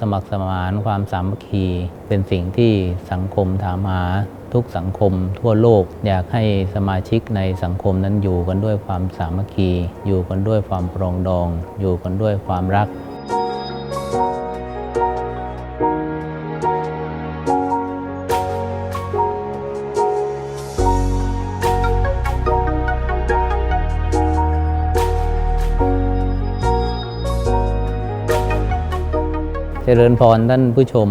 สมัครสมานความสามัคคี เป็นสิ่งที่สังคมถามหาทุกสังคมทั่วโลก อยากให้สมาชิกในสังคมนั้นอยู่กันด้วยความสามัคคี อยู่กันด้วยความปรองดอง อยู่กันด้วยความรัก เจริญพรท่านผู้ชม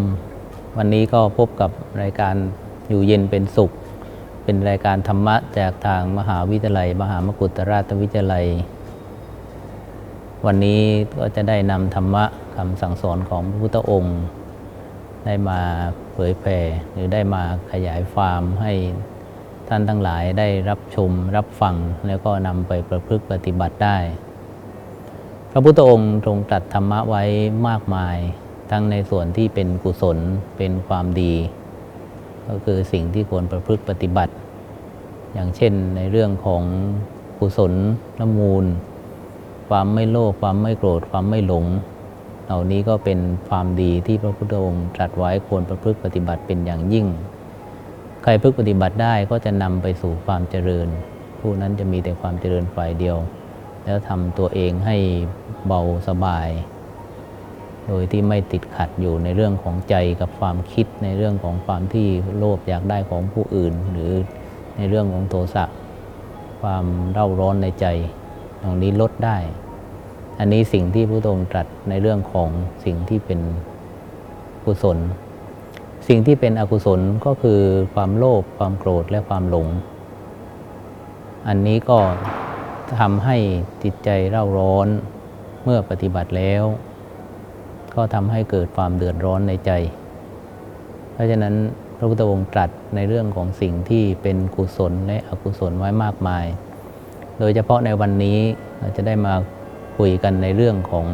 วันนี้ก็พบกับรายการอยู่เย็นเป็นสุข เป็นรายการธรรมะจากทางมหาวิทยาลัย มหามกุฏราชวิทยาลัย วันนี้ก็จะได้นำธรรมะคำสั่งสอนของพระพุทธองค์ ได้มาเผยแผ่หรือได้มาขยายความให้ท่านทั้งหลายได้รับชมรับฟัง แล้วก็นำไปประพฤติปฏิบัติได้ พระพุทธองค์ทรงตรัสธรรมะไว้มากมาย ทั้งในส่วนที่เป็นกุศลเป็นความดี ก็คือสิ่งที่ควรประพฤติปฏิบัติ อย่างเช่นในเรื่องของกุศลละมูล ความไม่โลภความไม่โกรธความไม่หลง เหล่านี้ก็เป็นความดีที่พระพุทธองค์ตรัสไว้ควรประพฤติปฏิบัติเป็นอย่างยิ่ง ใครพึกปฏิบัติได้ก็จะนำไปสู่ความเจริญ ผู้นั้นจะมีแต่ความเจริญฝ่ายเดียว แล้วทำตัวเองให้เบาสบาย โดยที่ไม่ติดขัดอยู่ในเรื่องของใจกับความคิดในเรื่องของความที่โลภอยากได้ของผู้อื่น หรือในเรื่องของโทสะความเร่าร้อนในใจตรงนี้ลดได้ อันนี้สิ่งที่พระองค์ตรัสในเรื่องของสิ่งที่เป็นกุศล สิ่งที่เป็นอกุศลก็คือความโลภความโกรธและความหลง อันนี้ก็ทำให้จิตใจเร่าร้อนเมื่อปฏิบัติแล้ว ก็ทำให้เกิดความเดือดร้อนในใจ เพราะฉะนั้นพระพุทธองค์ตรัสในเรื่องของสิ่งที่เป็นกุศลและอกุศลไว้มากมาย โดยเฉพาะในวันนี้เราจะได้มาคุยกันในเรื่องของ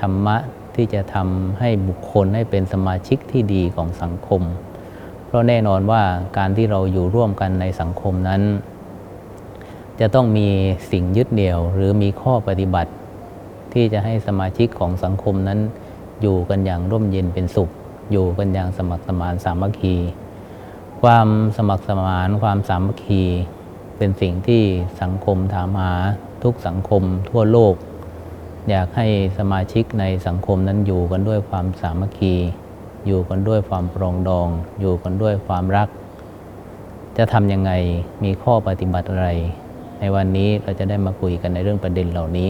ธรรมะที่จะทำให้บุคคลให้เป็นสมาชิกที่ดีของสังคม เพราะแน่นอนว่าการที่เราอยู่ร่วมกันในสังคมนั้น จะต้องมีสิ่งยึดเหนี่ยวหรือมีข้อปฏิบัติ ที่จะให้สมาชิกของสังคมนั้น อยู่กันอย่างร่มเย็นเป็นสุข อยู่กันอย่างสมัครสมานสามัคคี ความสมัครสมานความสามัคคี เป็นสิ่งที่สังคมถามหาทุกสังคมทั่วโลก อยากให้สมาชิกในสังคมนั้นอยู่กันด้วยความสามัคคี อยู่กันด้วยความปรองดอง อยู่กันด้วยความรัก จะทำยังไงมีข้อปฏิบัติอะไร ในวันนี้เราจะได้มาคุยกันในเรื่องประเด็นเหล่านี้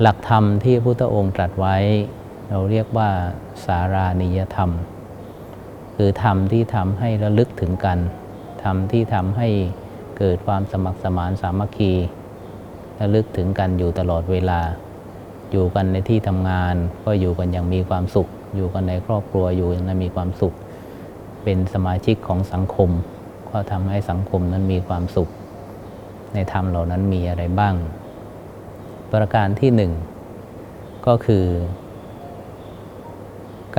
หลักธรรมที่พระพุทธองค์ตรัสไว้ เราเรียกว่าสารานิยธรรม คือธรรมที่ทำให้ระลึกถึงกันธรรมที่ทำให้เกิดความสมัครสมานสามัคคีระลึกถึงกันอยู่ตลอดเวลา อยู่กันในที่ทำงาน ก็อยู่กันอย่างมีความสุข อยู่กันในครอบครัวอยู่อย่างมีความสุข เป็นสมาชิกของสังคม ก็ทำให้สังคมนั้นมีความสุข ในธรรมเหล่านั้นมีอะไรบ้าง ประการที่หนึ่งก็คือ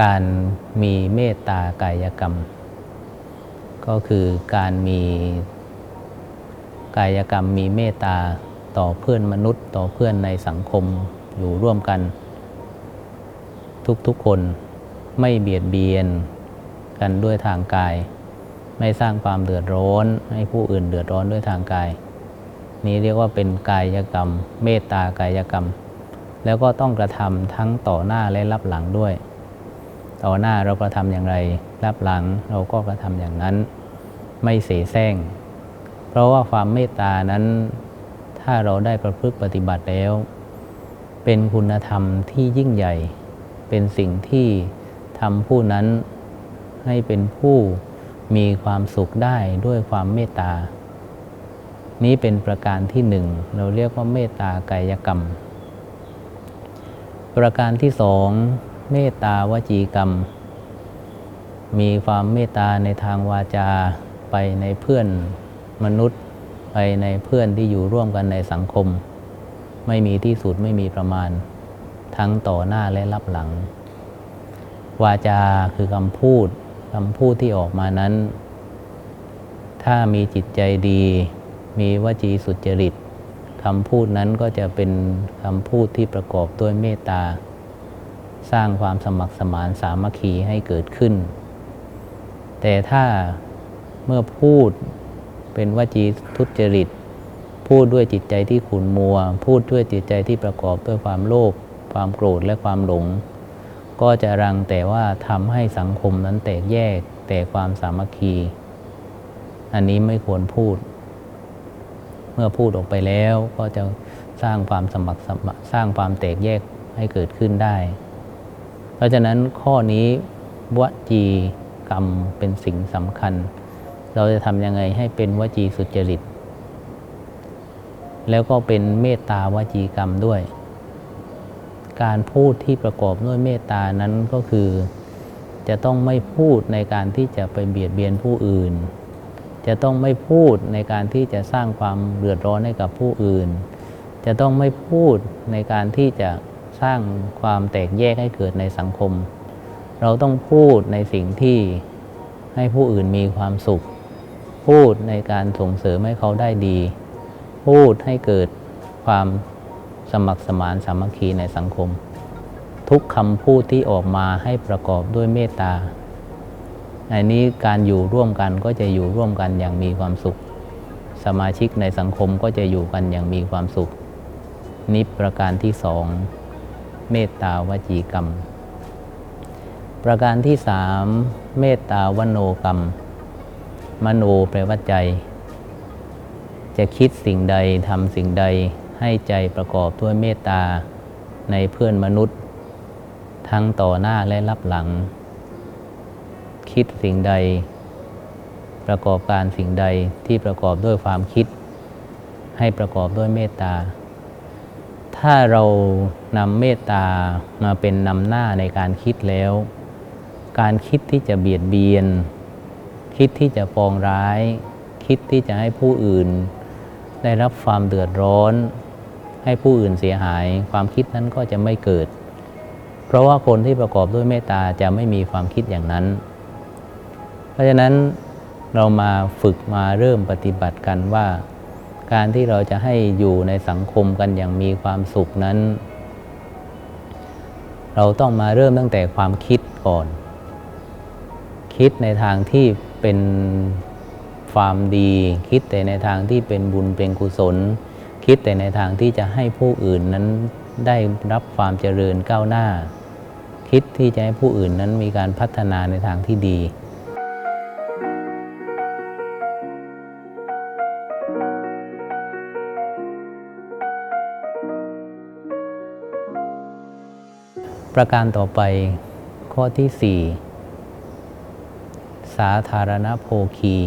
การมีเมตตากายกรรม ก็คือการมีกายกรรมมีเมตตาต่อเพื่อนมนุษย์ ต่อเพื่อนในสังคมอยู่ร่วมกัน ทุกๆคนไม่เบียดเบียนกันด้วยทางกาย ไม่สร้างความเดือดร้อน ให้ผู้อื่นเดือดร้อนด้วยทางกาย นี้เรียกว่าเป็นกายกรรม เมตตากายกรรม แล้วก็ต้องกระทำทั้งต่อหน้าและรับหลังด้วย ต่อหน้าเรากระทำอย่างไร รับหลังเราก็กระทำอย่างนั้น ไม่เสแสร้ง เพราะว่าความเมตตานั้น ถ้าเราได้ประพฤติปฏิบัติแล้ว เป็นคุณธรรมที่ยิ่งใหญ่ เป็นสิ่งที่ทำผู้นั้นให้เป็นผู้มีความสุขได้ด้วยความเมตตา นี้เป็นประการที่หนึ่ง เราเรียกว่าเมตตากายกรรม ประการที่สอง เมตตาวจีกรรม มีความเมตตาในทางวาจาไปในเพื่อนมนุษย์ ไปในเพื่อนที่อยู่ร่วมกันในสังคม ไม่มีที่สุดไม่มีประมาณ ทั้งต่อหน้าและรับหลัง วาจาคือคำพูดคำพูดที่ออกมานั้น ถ้ามีจิตใจดี มีวจีสุจริตคำพูดนั้นก็จะเป็นคำพูดที่ประกอบด้วยเมตตา สร้างความสมัครสมานสามัคคีให้เกิดขึ้น แต่ถ้าเมื่อพูดเป็นวจีทุจริต พูดด้วยจิตใจที่ขุนมัว พูดด้วยจิตใจที่ประกอบด้วยความโลภความโกรธและความหลง ก็จะรังแต่ว่าทำให้สังคมนั้นแตกแยกแต่ความสามัคคี อันนี้ไม่ควรพูด เมื่อพูดออกไปแล้วก็จะสร้างความสมัครสมานสร้างความแตกแยกให้เกิดขึ้นได้ เพราะฉะนั้นข้อนี้วจีกรรมเป็นสิ่งสำคัญ เราจะทำยังไงให้เป็นวจีสุจริต แล้วก็เป็นเมตตาวจีกรรมด้วย การพูดที่ประกอบด้วยเมตตานั้นก็คือ จะต้องไม่พูดในการที่จะไปเบียดเบียนผู้อื่น จะต้องไม่พูดในการที่จะสร้างความเดือดร้อนให้กับผู้อื่น จะต้องไม่พูดในการที่จะ สร้างความแตกแยกให้เกิดในสังคม เราต้องพูดในสิ่งที่ให้ผู้อื่นมีความสุข พูดในการส่งเสริมให้เขาได้ดี พูดให้เกิดความสมัครสมานสามัคคีในสังคม ทุกคำพูดที่ออกมาให้ประกอบด้วยเมตตาอันนี้การอยู่ร่วมกันก็จะอยู่ร่วมกันอย่างมีความสุข สมาชิกในสังคมก็จะอยู่กันอย่างมีความสุข นิประการที่สอง เมตตาวจีกรรม ประการที่สามเมตตาวโนกรรม มโนแปลว่าใจ จะคิดสิ่งใดทำสิ่งใดให้ใจประกอบด้วยเมตตาในเพื่อนมนุษย์ ทั้งต่อหน้าและรับหลัง คิดสิ่งใด ประกอบการสิ่งใดที่ประกอบด้วยความคิด ให้ประกอบด้วยเมตตา ถ้าเรานำเมตตามาเป็นนำหน้าในการคิดแล้ว การคิดที่จะเบียดเบียน คิดที่จะปองร้าย คิดที่จะให้ผู้อื่น ได้รับความเดือดร้อน ให้ผู้อื่นเสียหาย ความคิดนั้นก็จะไม่เกิด เพราะว่าคนที่ประกอบด้วยเมตตาจะไม่มีความคิดอย่างนั้น เพราะฉะนั้นเรามาฝึกมาเริ่มปฏิบัติกันว่า การที่เราจะให้อยู่ในสังคมกันอย่างมีความสุขนั้น เราต้องมาเริ่มตั้งแต่ความคิดก่อน คิดในทางที่เป็นความดี คิดแต่ในทางที่เป็นบุญเป็นกุศล คิดแต่ในทางที่จะให้ผู้อื่นนั้นได้รับความเจริญก้าวหน้า คิดที่จะให้ผู้อื่นนั้นมีการพัฒนาในทางที่ดี ประการต่อไปข้อที่ 4 สาธารณโภคี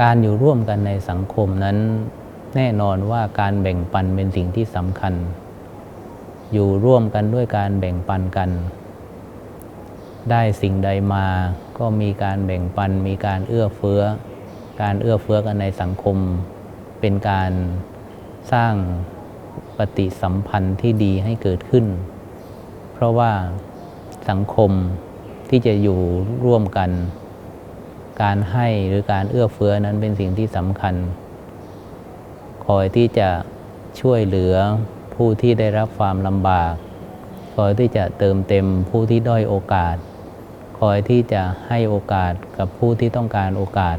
การอยู่ร่วมกันในสังคมนั้น แน่นอนว่าการแบ่งปันเป็นสิ่งที่สำคัญ อยู่ร่วมกันด้วยการแบ่งปันกัน ได้สิ่งใดมาก็มีการแบ่งปันมีการเอื้อเฟื้อ การเอื้อเฟื้อกันในสังคม เป็นการสร้างปฏิสัมพันธ์ที่ดีให้เกิดขึ้น เพราะว่าสังคมที่จะอยู่ร่วมกัน การให้หรือการเอื้อเฟื้อนั้นเป็นสิ่งที่สำคัญ คอยที่จะช่วยเหลือผู้ที่ได้รับความลำบาก คอยที่จะเติมเต็มผู้ที่ด้อยโอกาส คอยที่จะให้โอกาสกับผู้ที่ต้องการโอกาส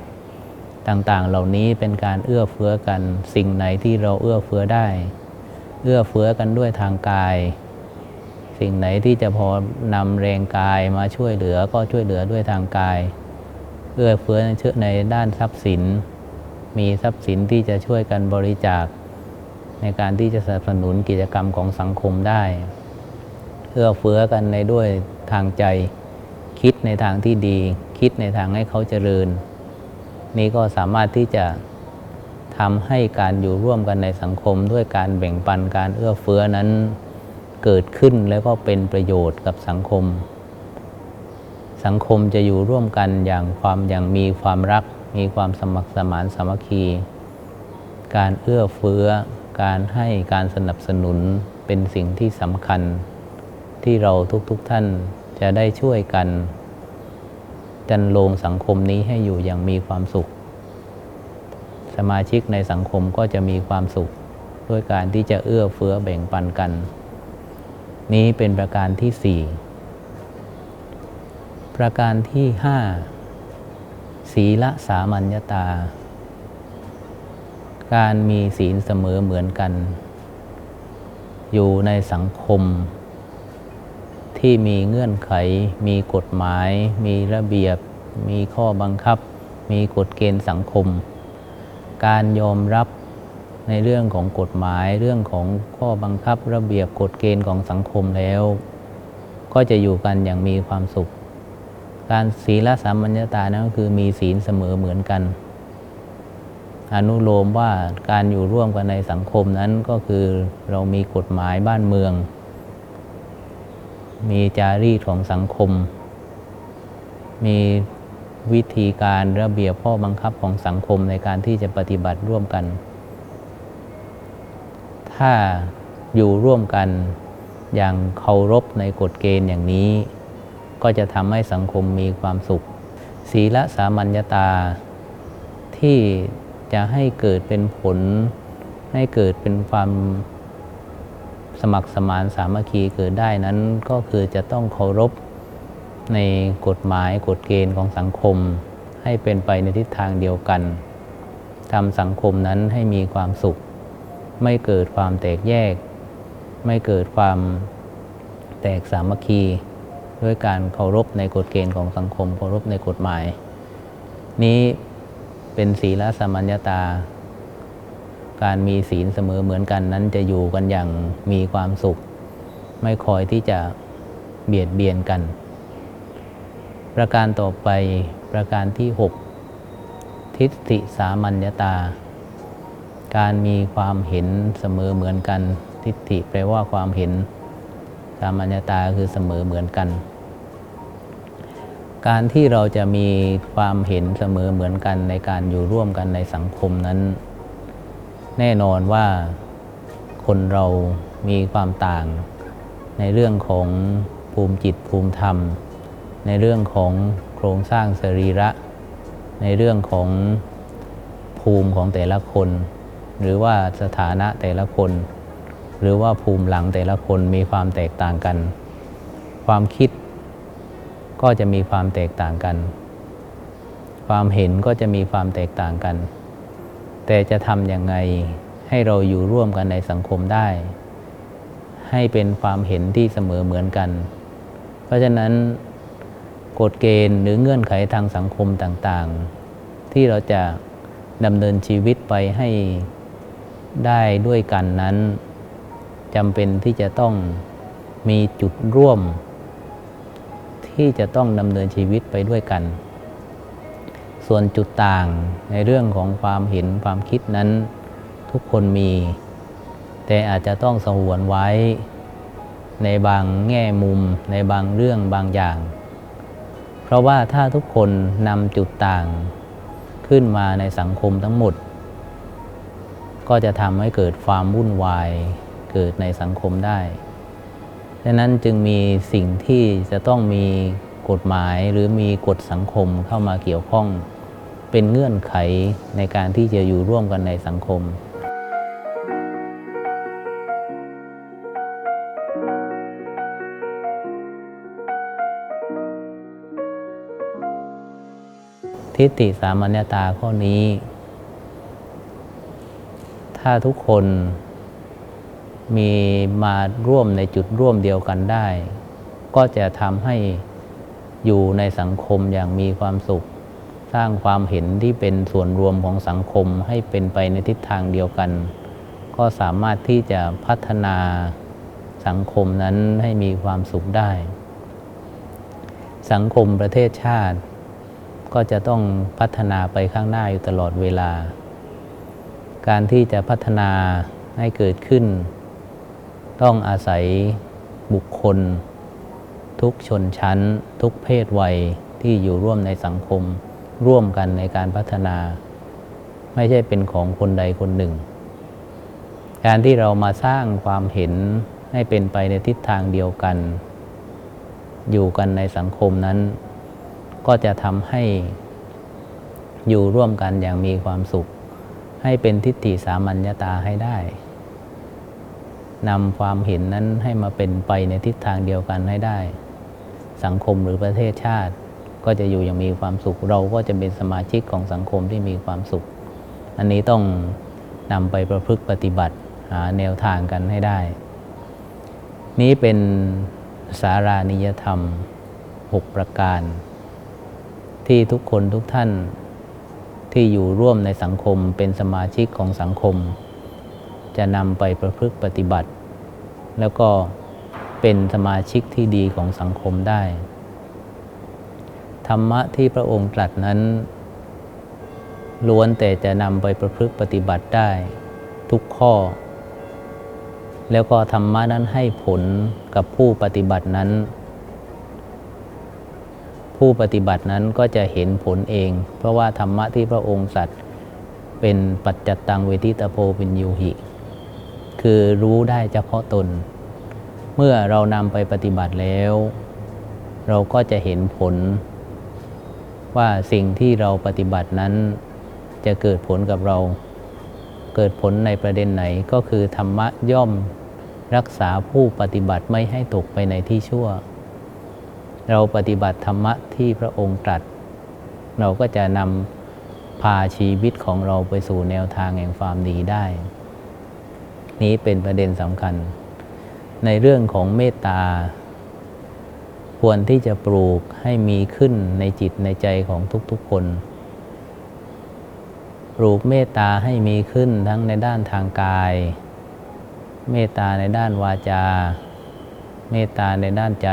ต่างๆ เหล่านี้เป็นการเอื้อเฟื้อกัน สิ่งไหนที่เราเอื้อเฟื้อได้ เอื้อเฟื้อกันด้วยทางกาย สิ่งไหนที่จะพอนำแรงกายมาช่วยเหลือก็ช่วยเหลือด้วยทางกายเอื้อเฟื้อในเชื่อในด้านทรัพย์สิน มีทรัพย์สินที่จะช่วยกันบริจาค ในการที่จะสนับสนุนกิจกรรมของสังคมได้ เอื้อเฟื้อกันในด้วยทางใจ คิดในทางที่ดี คิดในทางให้เขาเจริญ นี่ก็สามารถที่จะทำให้การอยู่ร่วมกันในสังคมด้วยการแบ่งปันการเอื้อเฟื้อนั้น เกิดขึ้นแล้วก็เป็นประโยชน์กับสังคม สังคมจะอยู่ร่วมกันอย่างความอย่างมีความรัก มีความสมัครสมานสามัคคี การเอื้อเฟื้อ การให้การสนับสนุนเป็นสิ่งที่สำคัญ ที่เราทุกๆทท่านจะได้ช่วยกัน จันโลงสังคมนี้ให้อยู่อย่างมีความสุข สมาชิกในสังคมก็จะมีความสุขด้วยการที่จะเอื้อเฟื้อแบ่งปันกัน นี้เป็นประการที่สี่ประการที่ห้าศีละสามัญญตา การมีศีลเสมอเหมือนกัน อยู่ในสังคม ที่มีเงื่อนไข มีกฎหมาย มีระเบียบ มีข้อบังคับ มีกฎเกณฑ์สังคม การยอมรับ ในเรื่องของกฎหมายเรื่องของข้อบังคับระเบียบกฎเกณฑ์ของสังคมแล้ว ก็จะอยู่กันอย่างมีความสุข การศีลสามัญญาตานั้นก็คือมีศีลเสมอเหมือนกัน อนุโลมว่าการอยู่ร่วมกันในสังคมนั้นก็คือเรามีกฎหมายบ้านเมือง มีจารีตของสังคม มีวิธีการระเบียบข้อบังคับของสังคมในการที่จะปฏิบัติร่วมกัน ถ้าอยู่ร่วมกันอย่างเคารพในกฎเกณฑ์อย่างนี้ ก็จะทำให้สังคมมีความสุข ศีลสามัญญาตา ที่จะให้เกิดเป็นผล ให้เกิดเป็นความสมัครสมานสามัคคีเกิดได้นั้นก็คือจะต้องเคารพในกฎหมายกฎเกณฑ์ของสังคม ให้เป็นไปในทิศทางเดียวกันทำสังคมนั้นให้มีความสุข ไม่เกิดความแตกแยก ไม่เกิดความแตกสามัคคี ด้วยการเคารพในกฎเกณฑ์ของสังคม เคารพในกฎหมาย นี้เป็นศีลสามัญญาตา การมีศีลเสมอเหมือนกันนั้นจะอยู่กันอย่างมีความสุข ไม่คอยที่จะเบียดเบียนกัน ประการต่อไปประการที่ 6 ทิฏฐิสามัญญาตา การมีความเห็นเสมอเหมือนกัน ทิฏฐิแปลว่าความเห็นสามัญญาตาคือเสมอเหมือนกัน การที่เราจะมีความเห็นเสมอเหมือนกันในการอยู่ร่วมกันในสังคมนั้น แน่นอนว่าคนเรามีความต่างในเรื่องของภูมิจิตภูมิธรรม ในเรื่องของโครงสร้างสรีระ ในเรื่องของภูมิของแต่ละคน หรือว่าสถานะแต่ละคน หรือว่าภูมิหลังแต่ละคนมีความแตกต่างกัน ความคิดก็จะมีความแตกต่างกัน ความเห็นก็จะมีความแตกต่างกัน แต่จะทำอยังไงให้เราอยู่ร่วมกันในสังคมได้ ให้เป็นความเห็นที่เสมอเหมือนกัน เพราะฉะนั้นกฎเกณฑ์หรือเงื่อนไขทางสังคมต่างๆ ที่เราจะดำเนินชีวิตไปให้ ได้ด้วยกันนั้นจำเป็นที่จะต้องมีจุดร่วม ที่จะต้องดำเนินชีวิตไปด้วยกัน ส่วนจุดต่างในเรื่องของความเห็นความคิดนั้น ทุกคนมี แต่อาจจะต้องสงวนไว้ ในบางแง่มุม ในบางเรื่องบางอย่าง เพราะว่าถ้าทุกคนนำจุดต่างขึ้นมาในสังคมทั้งหมด ก็จะทำให้เกิดความวุ่นวายเกิดในสังคมได้ดังนั้นจึงมีสิ่งที่จะต้องมีกฎหมายหรือมีกฎสังคมเข้ามาเกี่ยวข้อง เป็นเงื่อนไขในการที่จะอยู่ร่วมกันในสังคมทิฏฐิสามัญญตาข้อนี้ ถ้าทุกคนมีมาร่วมในจุดร่วมเดียวกันได้ ก็จะทำให้อยู่ในสังคมอย่างมีความสุข สร้างความเห็นที่เป็นส่วนรวมของสังคมให้เป็นไปในทิศทางเดียวกัน ก็สามารถที่จะพัฒนาสังคมนั้นให้มีความสุขได้ สังคมประเทศชาติ ก็จะต้องพัฒนาไปข้างหน้าอยู่ตลอดเวลา การที่จะพัฒนาให้เกิดขึ้น ต้องอาศัยบุคคล ทุกชนชั้น ทุกเพศวัยที่อยู่ร่วมในสังคม ร่วมกันในการพัฒนา ไม่ใช่เป็นของคนใดคนหนึ่ง การที่เรามาสร้างความเห็นให้เป็นไปในทิศทางเดียวกัน อยู่กันในสังคมนั้น ก็จะทำให้อยู่ร่วมกันอย่างมีความสุข ให้เป็นทิฏฐิสามัญญาตาให้ได้นำความเห็นนั้นให้มาเป็นไปในทิศทางเดียวกันให้ได้ สังคมหรือประเทศชาติ ก็จะอยู่อย่างมีความสุข เราก็จะเป็นสมาชิกของสังคมที่มีความสุข อันนี้ต้องนำไปประพฤติปฏิบัติหาแนวทางกันให้ได้ นี้เป็นสารานิยธรรม 6 ประการ ที่ทุกคนทุกท่าน ที่อยู่ร่วมในสังคมเป็นสมาชิกของสังคม จะนำไปประพฤติปฏิบัติ แล้วก็เป็นสมาชิกที่ดีของสังคมได้ ธรรมะที่พระองค์ตรัสนั้น ล้วนแต่จะนำไปประพฤติปฏิบัติได้ทุกข้อ แล้วก็ธรรมะนั้นให้ผลกับผู้ปฏิบัตินั้น ผู้ปฏิบัตินั้นก็จะเห็นผลเอง เพราะว่าธรรมะที่พระองค์สัตว์เป็นปัจจัตตังเวทิตโพเป็นยูหิ คือรู้ได้เฉพาะตน เมื่อเรานำไปปฏิบัติแล้ว เราก็จะเห็นผล ว่าสิ่งที่เราปฏิบัตินั้นจะเกิดผลกับเรา เกิดผลในประเด็นไหนก็คือธรรมะย่อมรักษาผู้ปฏิบัติไม่ให้ตกไปในที่ชั่ว เราปฏิบัติธรรมะที่พระองค์ตรัส เราก็จะนำพาชีวิตของเราไปสู่แนวทางแห่งความดีได้ นี้เป็นประเด็นสำคัญ ในเรื่องของเมตตา ควรที่จะปลูกให้มีขึ้นในจิตในใจของทุกๆคน ปลูกเมตตาให้มีขึ้นทั้งในด้านทางกาย เมตตาในด้านวาจา เมตตาในด้านใจ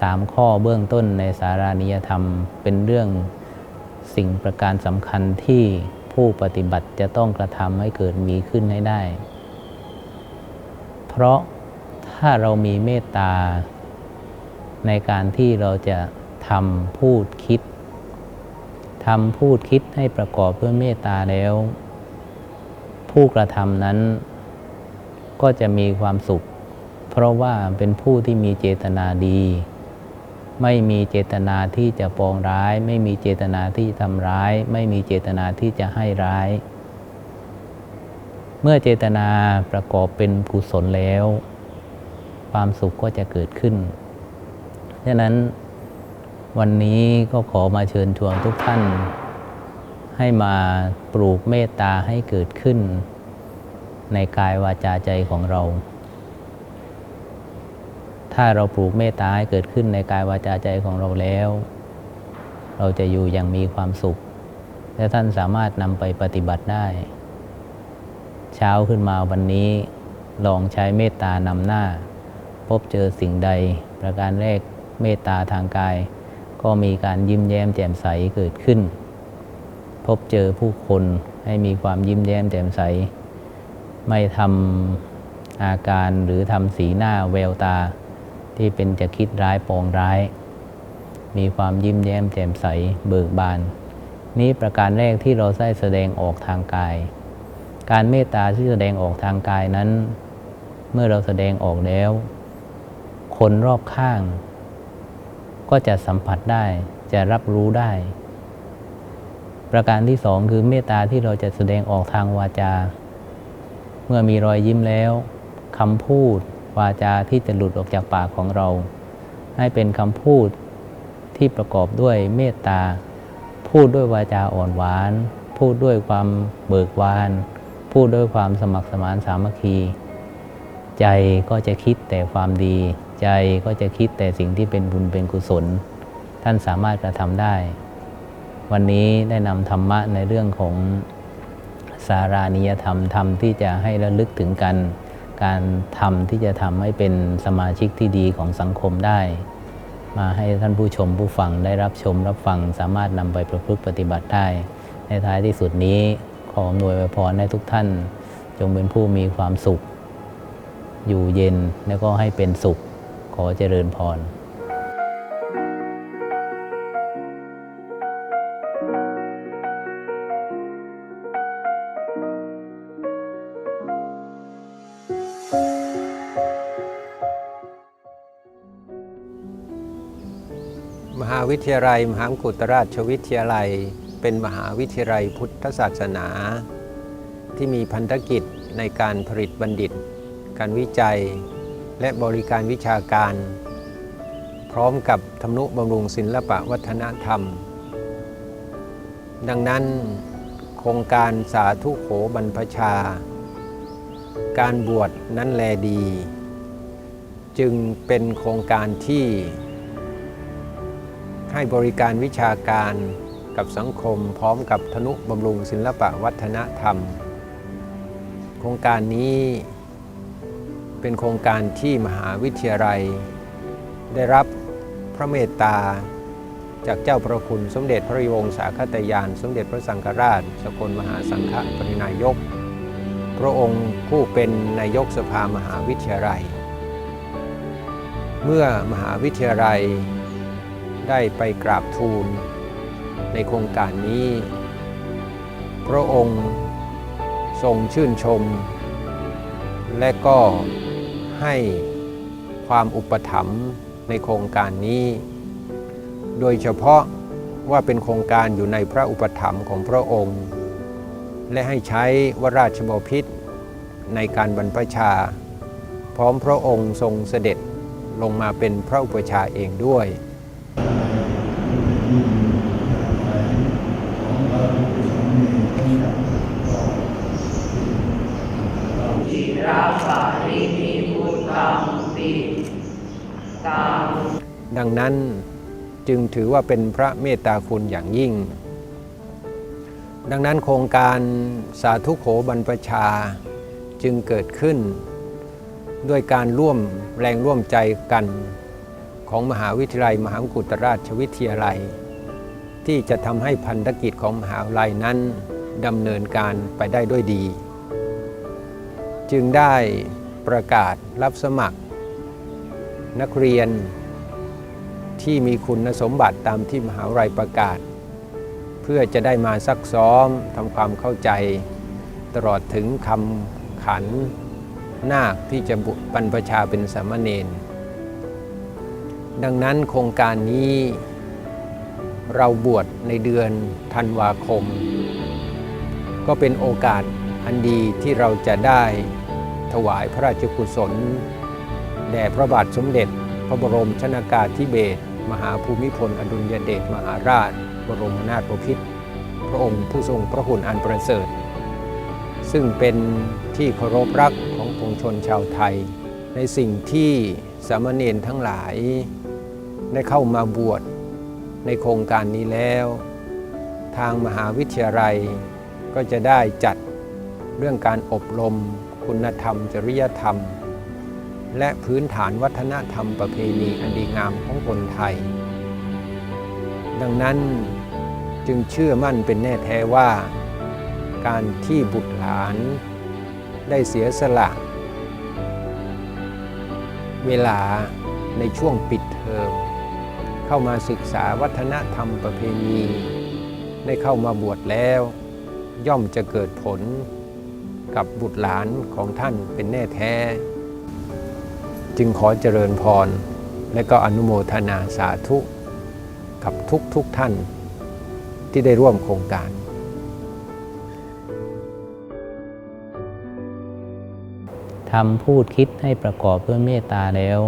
สามข้อเบื้องต้นในสารานิยธรรม เป็นเรื่องสิ่งประการสำคัญที่ผู้ปฏิบัติจะต้องกระทำให้เกิดมีขึ้นให้ได้ เพราะถ้าเรามีเมตตา ในการที่เราจะทำพูดคิดทำพูดคิดให้ประกอบด้วยเมตตาแล้ว ผู้กระทำนั้น ก็จะมีความสุข เพราะว่าเป็นผู้ที่มีเจตนาดี ไม่มีเจตนาที่จะปองร้าย ไม่มีเจตนาที่ทำร้าย ไม่มีเจตนาที่จะให้ร้าย เมื่อเจตนาประกอบเป็นกุศลแล้ว ความสุขก็จะเกิดขึ้นฉะนั้นวันนี้ก็ขอมาเชิญชวนทุกท่าน ให้มาปลูกเมตตาให้เกิดขึ้น ในกายวาจาใจของเรา ถ้าเราปลูกเมตตาให้เกิดขึ้นในกายวาจาใจของเราแล้ว เราจะอยู่อย่างมีความสุข และท่านสามารถนำไปปฏิบัติได้ เช้าขึ้นมาวันนี้ ลองใช้เมตตานำหน้า พบเจอสิ่งใด ประการแรกเมตตาทางกาย ก็มีการยิ้มแย้มแจ่มใสเกิดขึ้น พบเจอผู้คนให้มีความยิ้มแย้มแจ่มใส ไม่ทำอาการหรือทำสีหน้าแววตา ที่เป็นจะคิดร้ายปองร้าย มีความยิ้มแย้มแจ่มใสเบิกบาน นี้ประการแรกที่เราได้แสดงออกทางกาย การเมตตาที่แสดงออกทางกายนั้น เมื่อเราแสดงออกแล้ว คนรอบข้าง ก็จะสัมผัสได้จะรับรู้ได้ ประการที่สองคือเมตตาที่เราจะแสดงออกทางวาจา เมื่อมีรอยยิ้มแล้วคำพูด วาจาที่จะหลุดออกจากปากของเรา ให้เป็นคำพูดที่ประกอบด้วยเมตตา พูดด้วยวาจาอ่อนหวาน พูดด้วยความเบิกบาน พูดด้วยความสมัครสมานสามัคคี ใจก็จะคิดแต่ความดี ใจก็จะคิดแต่สิ่งที่เป็นบุญเป็นกุศล ท่านสามารถกระทำได้ วันนี้ได้นำธรรมะในเรื่องของสารานิยธรรมธรรมที่จะให้ระลึกถึงกัน การทำที่จะทำให้เป็นสมาชิกที่ดีของสังคมได้ มาให้ท่านผู้ชมผู้ฟังได้รับชมรับฟังสามารถนำไปประพฤติปฏิบัติได้ ในท้ายที่สุดนี้ขออำนวยไวยพรให้ทุกท่าน จงเป็นผู้มีความสุข อยู่เย็นแล้วก็ให้เป็นสุข ขอเจริญพร วิทยาลัย มหากุฏราชวิทยาลัย เป็นมหาวิทยาลัยพุทธศาสนา ที่มีพันธกิจในการผลิตบัณฑิต การวิจัย และบริการวิชาการ พร้อมกับทำนุบำรุงศิลปะวัฒนธรรม ดังนั้น โครงการสาธุโขบรรพชา การบวชนั้นแลดี จึงเป็นโครงการที่ ให้บริการวิชาการกับสังคมพร้อมกับธนุบำรุงศิลปะวัฒนธรรม โครงการนี้เป็นโครงการที่มหาวิทยาลัย ได้รับพระเมตตาจากเจ้าพระคุณสมเด็จพระวงศาคตยาน สมเด็จพระสังฆราช สกลมหาสังฆปรินายก พระองค์ผู้เป็นนายกสภามหาวิทยาลัย เมื่อมหาวิทยาลัย ได้ไปกราบทูล ในโครงการนี้ พระองค์ทรงชื่นชม และก็ให้ความอุปถัมภ์ในโครงการนี้ โดยเฉพาะว่าเป็นโครงการอยู่ในพระอุปถัมภ์ของพระองค์ และให้ใช้วราชบพิษในการบรรพชา พร้อมพระองค์ทรงเสด็จลงมาเป็นพระอุปชาเองด้วย ดังนั้นจึงถือว่าเป็นพระเมตตาคุณอย่างยิ่ง ดังนั้นโครงการสาธุโขบรรพชาจึงเกิดขึ้น ด้วยการร่วมแรงร่วมใจกันของมหาวิทยาลัย มหามกุฏราชวิทยาลัย ที่จะทำให้พันธกิจของมหาวิทยาลัยนั้นดำเนินการไปได้ด้วยดี จึงได้ประกาศรับสมัคร นักเรียน ที่มีคุณสมบัติตามที่มหาวิทยาลัยประกาศ เพื่อจะได้มาซักซ้อมทำความเข้าใจ ตลอดถึงคำขันนาคที่จะบุบรรพชาเป็นสามเณรดังนั้นโครงการนี้เราบวชในเดือนธันวาคม ก็เป็นโอกาสอันดีที่เราจะได้ถวายพระราชกุศล แด่พระบาทสมเด็จพระบรมชนากาธิเบศร มหาภูมิพลอดุลยเดชมหาราช บรมนาถบพิตรพระองค์ผู้ทรงพระคุณอันประเสริฐ ซึ่งเป็นที่เคารพรักของปวงชนชาวไทย ในสิ่งที่สามเณรทั้งหลาย ได้เข้ามาบวชในโครงการนี้แล้ว ทางมหาวิทยาลัยก็จะได้จัดเรื่องการอบรม คุณธรรม จริยธรรม และพื้นฐานวัฒนธรรมประเพณีอันดีงามของคนไทย ดังนั้นจึงเชื่อมั่นเป็นแน่แท้ว่า การที่บุตรหลานได้เสียสละ เวลาในช่วงปิดเทอมเข้ามาศึกษาวัฒนธรรมประเพณีได้เข้ามาบวชแล้ว ย่อมจะเกิดผลกับบุตรหลานของท่านเป็นแน่แท้ จึงขอเจริญพร และก็อนุโมทนาสาธุ กับทุกทุกท่านที่ได้ร่วมโครงการทำพูดคิดให้ประกอบด้วยเมตตาแล้ว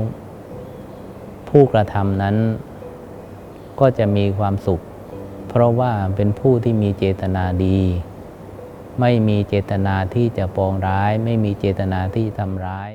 ผู้กระทำนั้นก็จะมีความสุข เพราะว่าเป็นผู้ที่มีเจตนาดี ไม่มีเจตนาที่จะปองร้าย ไม่มีเจตนาที่ทำร้าย